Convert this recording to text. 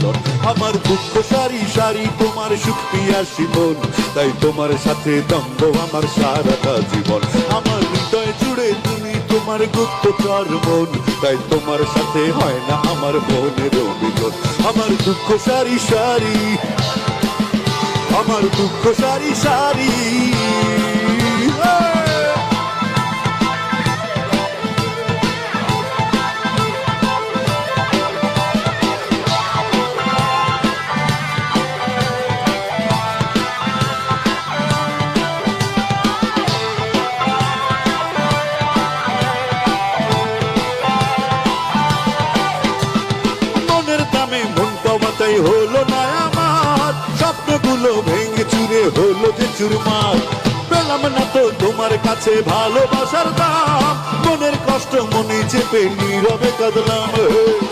মিলন আমার দুঃখ সারি সারি তোমার সুখ পিয়াসী মন তাই তোমার সাথে দ্বন্দ্ব আমার সারাটা জীবন। আমার হৃদয় জুড়ে তুমি তোমার গুপ্তচর মন তাই তোমার সাথে হয় না আমার মনের মিলন আমার দুঃখ সারি সারি, আমার দুঃখ সারি সারি পাওয়াতাই হলো না আমার। স্বপ্নগুলো ভেঙে চুরে হলো যে চুরমার। পেলাম না তো তোমার কাছে ভালোবাসার দাম। মনের কষ্ট মনে চেপে নীরবে কাঁদলাম।